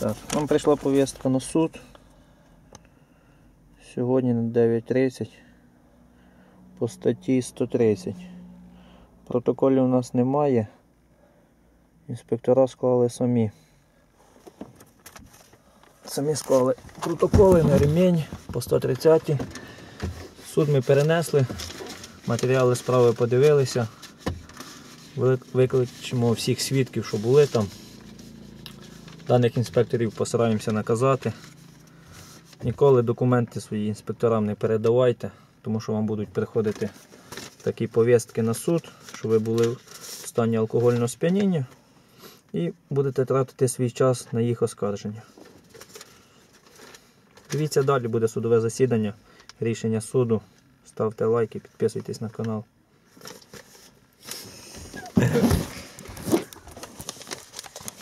Так, нам прийшла повістка на суд. Сьогодні на 9.30 по статті 130. Протоколів у нас немає. Інспектора склали самі. Самі склали протоколи на ремінь по 130. Суд ми перенесли, матеріали справи подивилися. Викличемо всіх свідків, що були там. Даних інспекторів постараємося наказати. Ніколи документи свої інспекторам не передавайте, тому що вам будуть приходити такі повістки на суд, що ви були в стані алкогольного сп'яніння і будете тратити свій час на їх оскарження. Дивіться далі, буде судове засідання, рішення суду. Ставте лайки, підписуйтесь на канал.